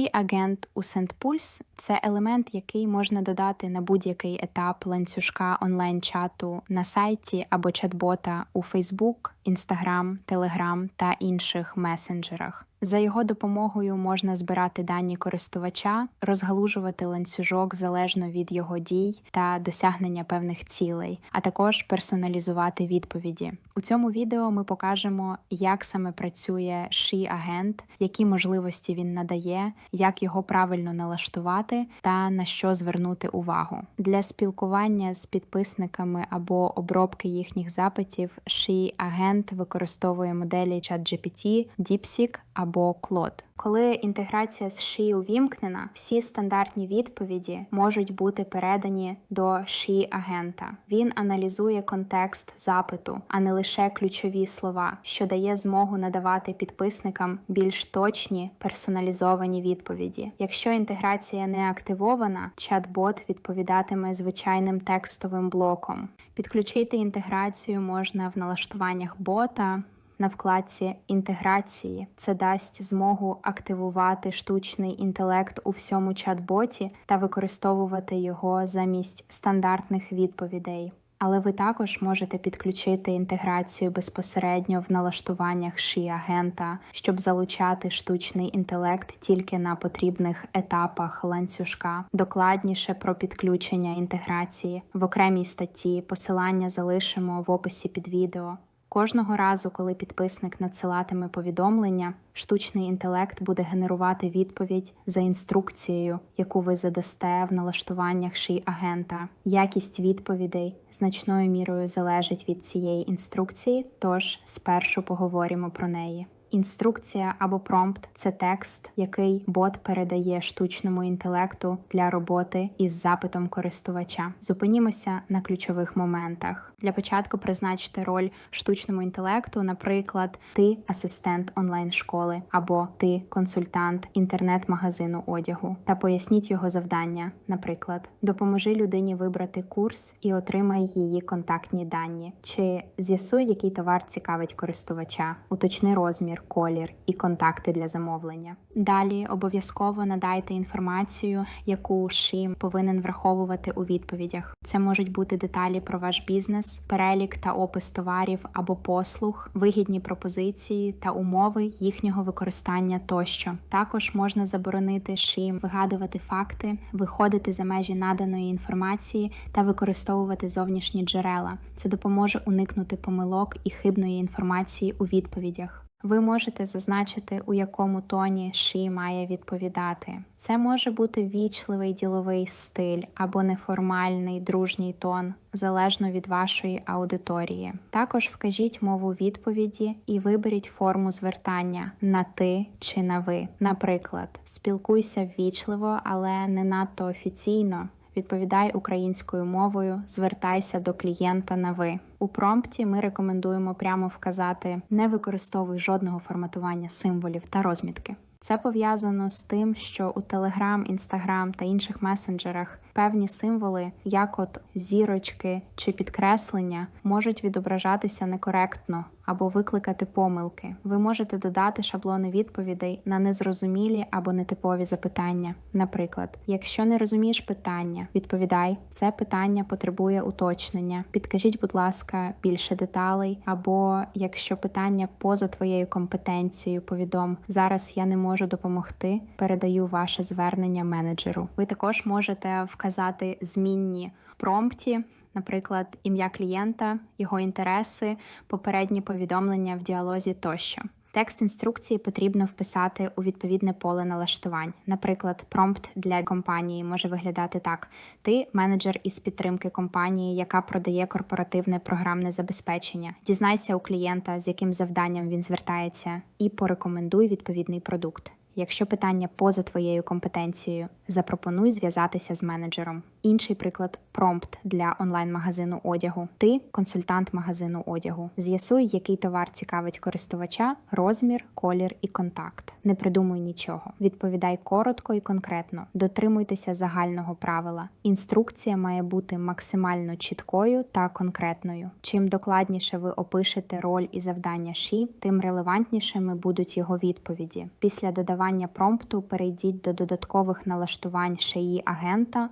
Ші-агент у Сентпульс – це елемент, який можна додати на будь-який етап ланцюжка онлайн-чату на сайті або чат-бота у Facebook, Instagram, Telegram та інших месенджерах. За його допомогою можна збирати дані користувача, розгалужувати ланцюжок залежно від його дій та досягнення певних цілей, а також персоналізувати відповіді. У цьому відео ми покажемо, як саме працює Ші-агент, які можливості він надає, як його правильно налаштувати та на що звернути увагу. Для спілкування з підписниками або обробки їхніх запитів Ші-агент використовує моделі ChatGPT, DeepSeek або Claude. Коли інтеграція з Ші увімкнена, всі стандартні відповіді можуть бути передані до Ші агента. Він аналізує контекст запиту, а не лише ключові слова, що дає змогу надавати підписникам більш точні персоналізовані відповіді. Якщо інтеграція не активована, чат-бот відповідатиме звичайним текстовим блоком. Підключити інтеграцію можна в налаштуваннях бота на вкладці інтеграції. Це дасть змогу активувати штучний інтелект у всьому чат-боті та використовувати його замість стандартних відповідей. Але ви також можете підключити інтеграцію безпосередньо в налаштуваннях Ші-агента, щоб залучати штучний інтелект тільки на потрібних етапах ланцюжка. Докладніше про підключення інтеграції в окремій статті посилання залишимо в описі під відео. Кожного разу, коли підписник надсилатиме повідомлення, штучний інтелект буде генерувати відповідь за інструкцією, яку ви задасте в налаштуваннях ший агента. Якість відповідей значною мірою залежить від цієї інструкції, тож спершу поговоримо про неї. Інструкція або промпт це текст, який бот передає штучному інтелекту для роботи із запитом користувача. Зупинімося на ключових моментах. Для початку призначте роль штучному інтелекту, наприклад, ти асистент онлайн-школи або ти консультант інтернет-магазину одягу, та поясніть його завдання. Наприклад, допоможи людині вибрати курс і отримай її контактні дані, чи з'ясуй, який товар цікавить користувача, уточни розмір, колір і контакти для замовлення. Далі обов'язково надайте інформацію, яку ШИМ повинен враховувати у відповідях. Це можуть бути деталі про ваш бізнес, перелік та опис товарів або послуг, вигідні пропозиції та умови їхнього використання тощо. Також можна заборонити ШИМ вигадувати факти, виходити за межі наданої інформації та використовувати зовнішні джерела. Це допоможе уникнути помилок і хибної інформації у відповідях. Ви можете зазначити, у якому тоні ші має відповідати. Це може бути вічливий діловий стиль або неформальний дружній тон, залежно від вашої аудиторії. Також вкажіть мову відповіді і виберіть форму звертання на ти чи на ви. Наприклад, спілкуйся ввічливо, але не надто офіційно. Відповідай українською мовою, звертайся до клієнта на ви. У промпті ми рекомендуємо прямо вказати не використовуй жодного форматування символів та розмітки. Це пов'язано з тим, що у Telegram, Instagram та інших месенджерах певні символи, як от зірочки чи підкреслення, можуть відображатися некоректно або викликати помилки. Ви можете додати шаблони відповідей на незрозумілі або нетипові запитання. Наприклад, якщо не розумієш питання, відповідай, це питання потребує уточнення. Підкажіть, будь ласка, більше деталей, або якщо питання поза твоєю компетенцією, повідом зараз я не можу допомогти, передаю ваше звернення менеджеру. Ви також можете вказати змінні промпті наприклад, ім'я клієнта, його інтереси, попередні повідомлення в діалозі тощо. Текст інструкції потрібно вписати у відповідне поле налаштувань. Наприклад, промпт для компанії може виглядати так: ти менеджер із підтримки компанії, яка продає корпоративне програмне забезпечення. Дізнайся у клієнта, з яким завданням він звертається, і порекомендуй відповідний продукт. Якщо питання поза твоєю компетенцією, запропонуй зв'язатися з менеджером. Інший приклад промпт для онлайн-магазину одягу. Ти консультант магазину одягу. З'ясуй, який товар цікавить користувача, розмір, колір і контакт. Не придумуй нічого. Відповідай коротко і конкретно. Дотримуйтеся загального правила. Інструкція має бути максимально чіткою та конкретною. Чим докладніше ви опишете роль і завдання ші, тим релевантнішими будуть його відповіді. Після додавання промпту перейдіть до додаткових налаштувань шиї агента,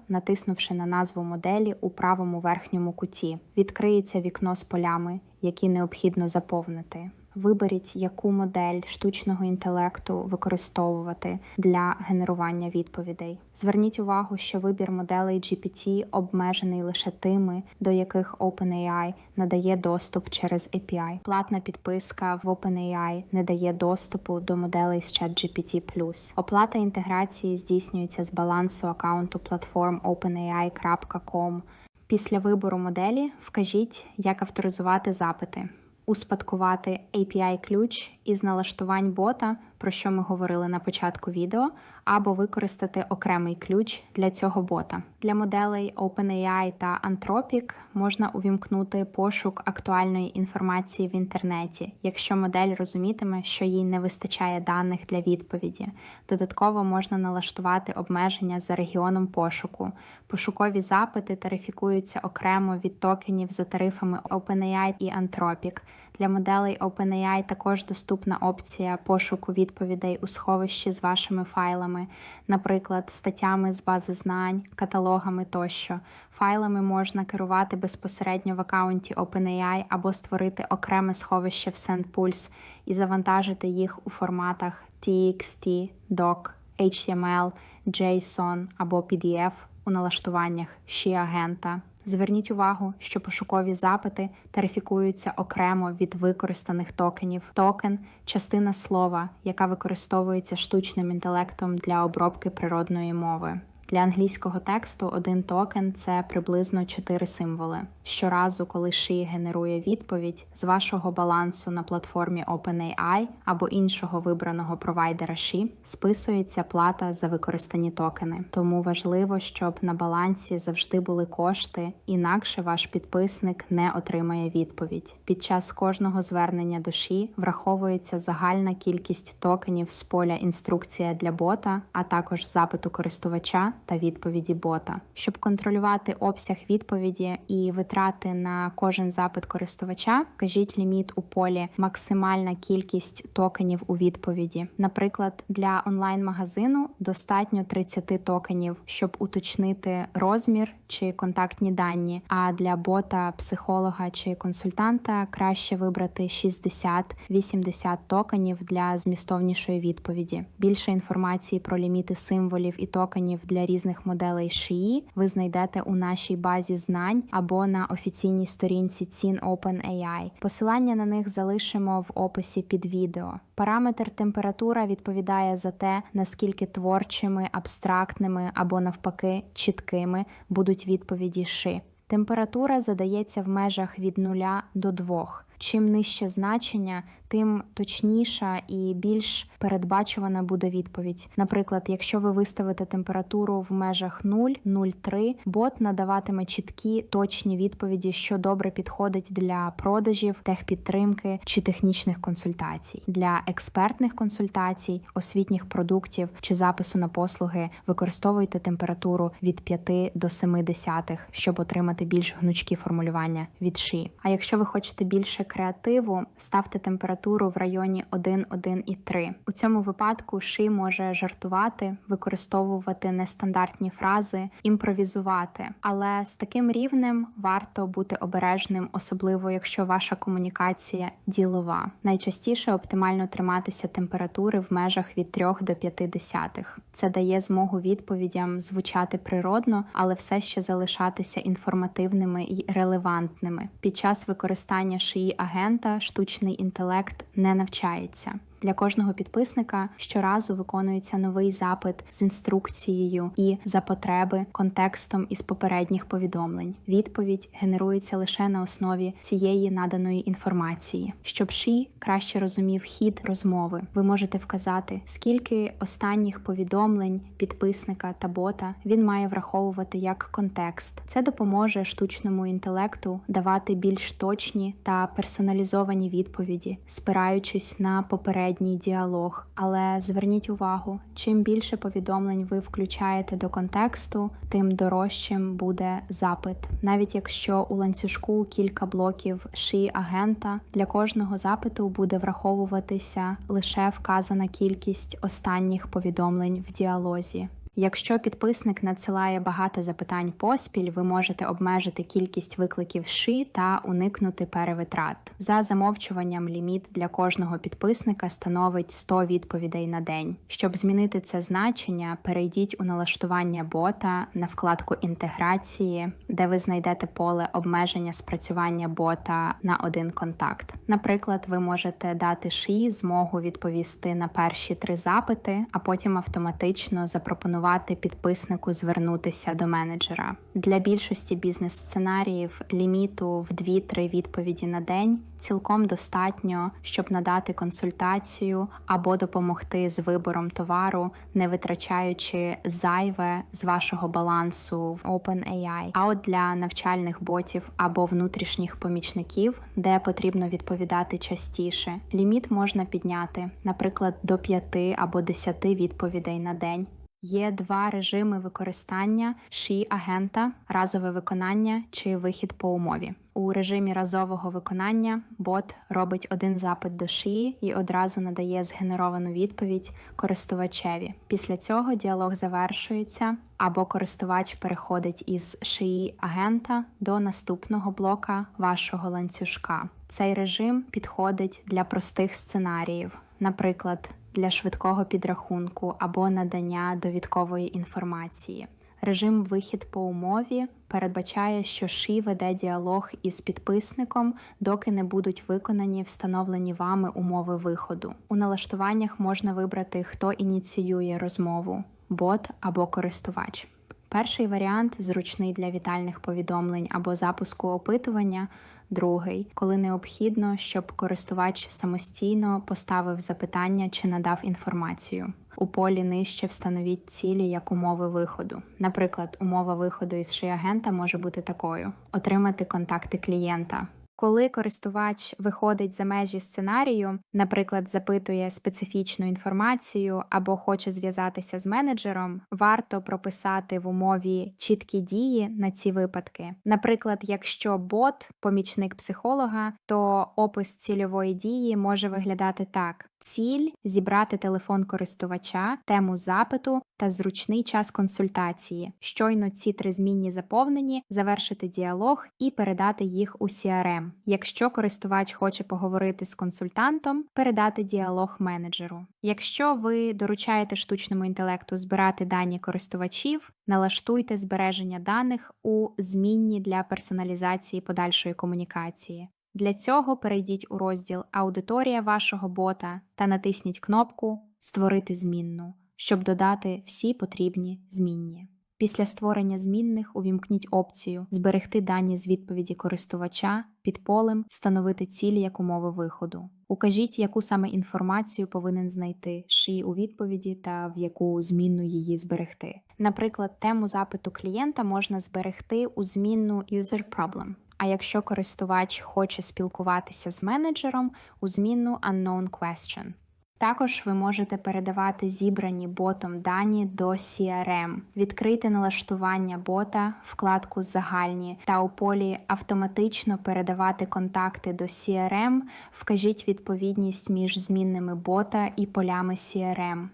натиснувши на назву моделі у правому верхньому куті. Відкриється вікно з полями, які необхідно заповнити. Виберіть, яку модель штучного інтелекту використовувати для генерування відповідей. Зверніть увагу, що вибір моделей GPT обмежений лише тими, до яких OpenAI надає доступ через API. Платна підписка в OpenAI не дає доступу до моделей з ChatGPT+. Оплата інтеграції здійснюється з балансу аккаунту платформ OpenAI.com. Після вибору моделі вкажіть, як авторизувати запити успадкувати API-ключ із налаштувань бота, про що ми говорили на початку відео, або використати окремий ключ для цього бота. Для моделей OpenAI та Anthropic можна увімкнути пошук актуальної інформації в інтернеті, якщо модель розумітиме, що їй не вистачає даних для відповіді. Додатково можна налаштувати обмеження за регіоном пошуку. Пошукові запити тарифікуються окремо від токенів за тарифами OpenAI і Anthropic. Для моделей OpenAI також доступна опція пошуку відповідей у сховищі з вашими файлами, наприклад, статтями з бази знань, каталогами тощо. Файлами можна керувати безпосередньо в аккаунті OpenAI або створити окреме сховище в SendPulse і завантажити їх у форматах TXT, DOC, HTML, JSON або PDF у налаштуваннях Ші-агента. Зверніть увагу, що пошукові запити тарифікуються окремо від використаних токенів. Токен частина слова, яка використовується штучним інтелектом для обробки природної мови. Для англійського тексту один токен це приблизно 4 символи. Щоразу, коли Ші генерує відповідь з вашого балансу на платформі OpenAI або іншого вибраного провайдера Ші, списується плата за використані токени. Тому важливо, щоб на балансі завжди були кошти, інакше ваш підписник не отримає відповідь. Під час кожного звернення до Ші враховується загальна кількість токенів з поля інструкція для бота, а також запиту користувача та відповіді бота. Щоб контролювати обсяг відповіді і витрати на кожен запит користувача, вкажіть ліміт у полі максимальна кількість токенів у відповіді. Наприклад, для онлайн-магазину достатньо 30 токенів, щоб уточнити розмір чи контактні дані. А для бота, психолога чи консультанта краще вибрати 60-80 токенів для змістовнішої відповіді. Більше інформації про ліміти символів і токенів для різних моделей шиї ви знайдете у нашій базі знань або на офіційній сторінці цін OpenAI. Посилання на них залишимо в описі під відео. Параметр температура відповідає за те, наскільки творчими, абстрактними або навпаки чіткими будуть відповіді ши. Температура задається в межах від 0 до 2. Чим нижче значення, тим точніша і більш передбачувана буде відповідь. Наприклад, якщо ви виставите температуру в межах 0, 0,3, бот надаватиме чіткі точні відповіді, що добре підходить для продажів, техпідтримки чи технічних консультацій. Для експертних консультацій, освітніх продуктів чи запису на послуги використовуйте температуру від 5 до 7 десятих, щоб отримати більш гнучкі формулювання від ши. А якщо ви хочете більше креативу, ставте температуру в районі 1, 1 і 3. У цьому випадку ши може жартувати, використовувати нестандартні фрази, імпровізувати. Але з таким рівнем варто бути обережним, особливо якщо ваша комунікація ділова. Найчастіше оптимально триматися температури в межах від 3 до 5 десятих. Це дає змогу відповідям звучати природно, але все ще залишатися інформативними і релевантними. Під час використання шиї агента штучний інтелект не навчається. Для кожного підписника щоразу виконується новий запит з інструкцією і за потреби контекстом із попередніх повідомлень. Відповідь генерується лише на основі цієї наданої інформації. Щоб Ші краще розумів хід розмови, ви можете вказати, скільки останніх повідомлень підписника та бота він має враховувати як контекст. Це допоможе штучному інтелекту давати більш точні та персоналізовані відповіді, спираючись на попередній діалог. Але зверніть увагу, чим більше повідомлень ви включаєте до контексту, тим дорожчим буде запит. Навіть якщо у ланцюжку кілька блоків ши агента, для кожного запиту буде враховуватися лише вказана кількість останніх повідомлень в діалозі. Якщо підписник надсилає багато запитань поспіль, ви можете обмежити кількість викликів ши та уникнути перевитрат. За замовчуванням ліміт для кожного підписника становить 100 відповідей на день. Щоб змінити це значення, перейдіть у налаштування бота на вкладку інтеграції, де ви знайдете поле обмеження спрацювання бота на один контакт. Наприклад, ви можете дати ши змогу відповісти на перші три запити, а потім автоматично запропонувати підписнику звернутися до менеджера. Для більшості бізнес-сценаріїв ліміту в 2-3 відповіді на день цілком достатньо, щоб надати консультацію або допомогти з вибором товару, не витрачаючи зайве з вашого балансу в OpenAI. А от для навчальних ботів або внутрішніх помічників, де потрібно відповідати частіше, ліміт можна підняти, наприклад, до 5 або 10 відповідей на день. Є два режими використання ші агента, разове виконання чи вихід по умові. У режимі разового виконання бот робить один запит до шиї і одразу надає згенеровану відповідь користувачеві. Після цього діалог завершується або користувач переходить із шиї агента до наступного блока вашого ланцюжка. Цей режим підходить для простих сценаріїв, наприклад для швидкого підрахунку або надання довідкової інформації. Режим вихід по умові передбачає, що ши веде діалог із підписником, доки не будуть виконані встановлені вами умови виходу. У налаштуваннях можна вибрати, хто ініціює розмову бот або користувач. Перший варіант зручний для вітальних повідомлень або запуску опитування. Другий, коли необхідно, щоб користувач самостійно поставив запитання чи надав інформацію. У полі нижче встановіть цілі як умови виходу. Наприклад, умова виходу із шиагента може бути такою: отримати контакти клієнта. Коли користувач виходить за межі сценарію, наприклад, запитує специфічну інформацію або хоче зв'язатися з менеджером, варто прописати в умові чіткі дії на ці випадки. Наприклад, якщо бот помічник психолога, то опис цільової дії може виглядати так: Ціль зібрати телефон користувача, тему запиту та зручний час консультації. Щойно ці три змінні заповнені, завершити діалог і передати їх у CRM. Якщо користувач хоче поговорити з консультантом, передати діалог менеджеру. Якщо ви доручаєте штучному інтелекту збирати дані користувачів, налаштуйте збереження даних у змінні для персоналізації подальшої комунікації. Для цього перейдіть у розділ Аудиторія вашого бота та натисніть кнопку Створити змінну, щоб додати всі потрібні змінні. Після створення змінних увімкніть опцію Зберегти дані з відповіді користувача під полем Встановити цілі як умови виходу. Укажіть, яку саме інформацію повинен знайти ши у відповіді та в яку змінну її зберегти. Наприклад, тему запиту клієнта можна зберегти у змінну User Problem. А якщо користувач хоче спілкуватися з менеджером у змінну Unknown Question. Також ви можете передавати зібрані ботом дані до CRM, відкрити налаштування бота, вкладку Загальні та у полі автоматично передавати контакти до CRM, вкажіть відповідність між змінними бота і полями CRM.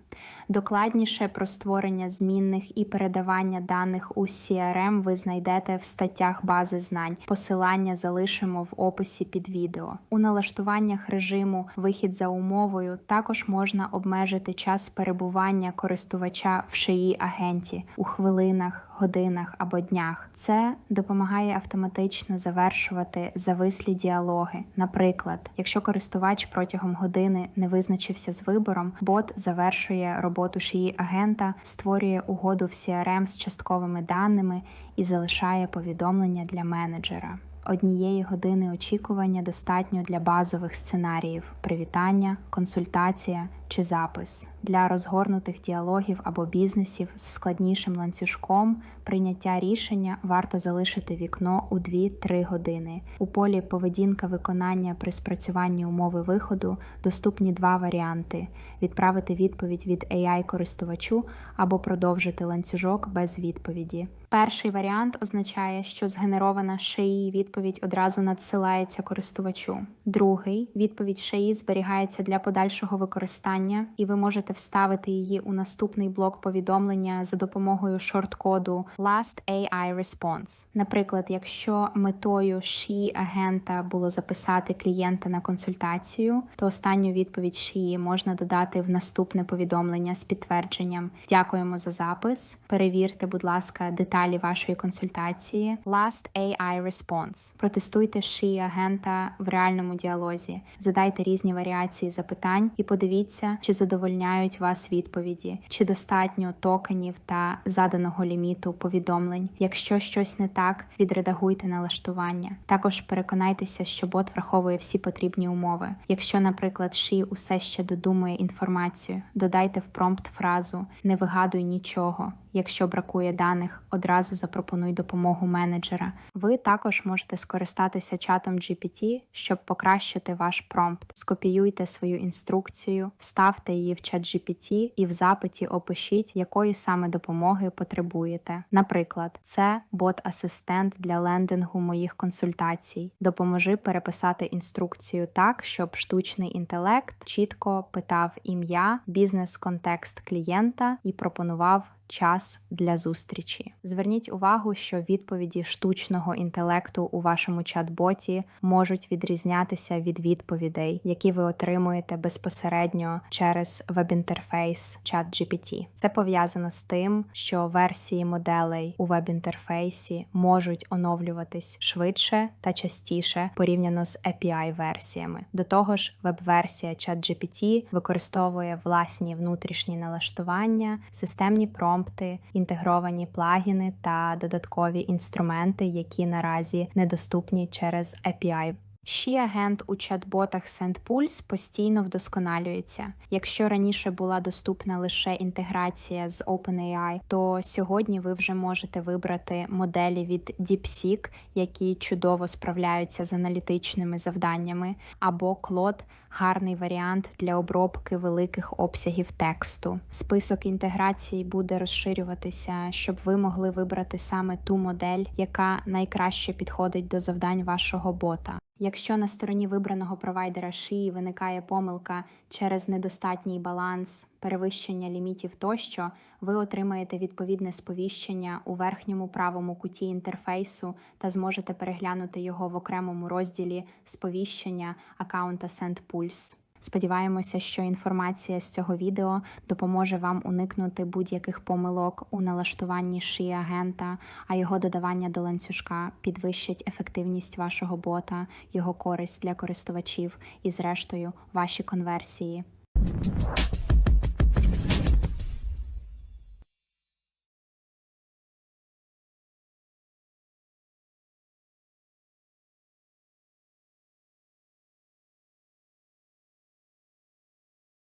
Докладніше про створення змінних і передавання даних у CRM ви знайдете в статтях бази знань. Посилання залишимо в описі під відео. У налаштуваннях режиму Вихід за умовою також можна обмежити час перебування користувача в шиї агенті у хвилинах годинах або днях. Це допомагає автоматично завершувати завислі діалоги. Наприклад, якщо користувач протягом години не визначився з вибором, бот завершує роботу шиї агента, створює угоду в CRM з частковими даними і залишає повідомлення для менеджера. Однієї години очікування достатньо для базових сценаріїв: привітання, консультація чи запис. Для розгорнутих діалогів або бізнесів з складнішим ланцюжком прийняття рішення варто залишити вікно у 2-3 години. У полі поведінка виконання при спрацюванні умови виходу доступні два варіанти: відправити відповідь від AI користувачу або продовжити ланцюжок без відповіді. Перший варіант означає, що згенерована шиї відповідь одразу надсилається користувачу. Другий відповідь шиї зберігається для подальшого використання, і ви можете вставити її у наступний блок повідомлення за допомогою шорт-коду Last AI Response. Наприклад, якщо метою шиї агента було записати клієнта на консультацію, то останню відповідь шиї можна додати в наступне повідомлення з підтвердженням Дякуємо за запис. Перевірте, будь ласка, деталі вашої консультації. Last AI Response. Протестуйте шиї агента в реальному діалозі. Задайте різні варіації запитань і подивіться, чи задовольняють вас відповіді, чи достатньо токенів та заданого ліміту повідомлень. Якщо щось не так, відредагуйте налаштування. Також переконайтеся, що бот враховує всі потрібні умови. Якщо, наприклад, ші усе ще додумує інформацію, додайте в промпт фразу Не вигадуй нічого. Якщо бракує даних, одразу запропонуй допомогу менеджера. Ви також можете скористатися чатом GPT, щоб покращити ваш промпт. Скопіюйте свою інструкцію, вставте її в чат GPT і в запиті опишіть, якої саме допомоги потребуєте. Наприклад, це бот-асистент для лендингу моїх консультацій. Допоможи переписати інструкцію так, щоб штучний інтелект чітко питав ім'я, бізнес-контекст клієнта і пропонував час для зустрічі. Зверніть увагу, що відповіді штучного інтелекту у вашому чат-боті можуть відрізнятися від відповідей, які ви отримуєте безпосередньо через веб-інтерфейс ChatGPT. Це пов'язано з тим, що версії моделей у веб-інтерфейсі можуть оновлюватись швидше та частіше порівняно з API-версіями. До того ж, веб-версія ChatGPT використовує власні внутрішні налаштування, системні промпти, інтегровані плагіни та додаткові інструменти, які наразі недоступні через API. Ще агент у чат-ботах SendPulse постійно вдосконалюється. Якщо раніше була доступна лише інтеграція з OpenAI, то сьогодні ви вже можете вибрати моделі від DeepSeek, які чудово справляються з аналітичними завданнями, або Claude – гарний варіант для обробки великих обсягів тексту. Список інтеграцій буде розширюватися, щоб ви могли вибрати саме ту модель, яка найкраще підходить до завдань вашого бота. Якщо на стороні вибраного провайдера шиї виникає помилка через недостатній баланс, перевищення лімітів тощо, ви отримаєте відповідне сповіщення у верхньому правому куті інтерфейсу та зможете переглянути його в окремому розділі сповіщення аккаунта SendPulse. Сподіваємося, що інформація з цього відео допоможе вам уникнути будь-яких помилок у налаштуванні шиї агента, а його додавання до ланцюжка підвищить ефективність вашого бота, його користь для користувачів і, зрештою, ваші конверсії.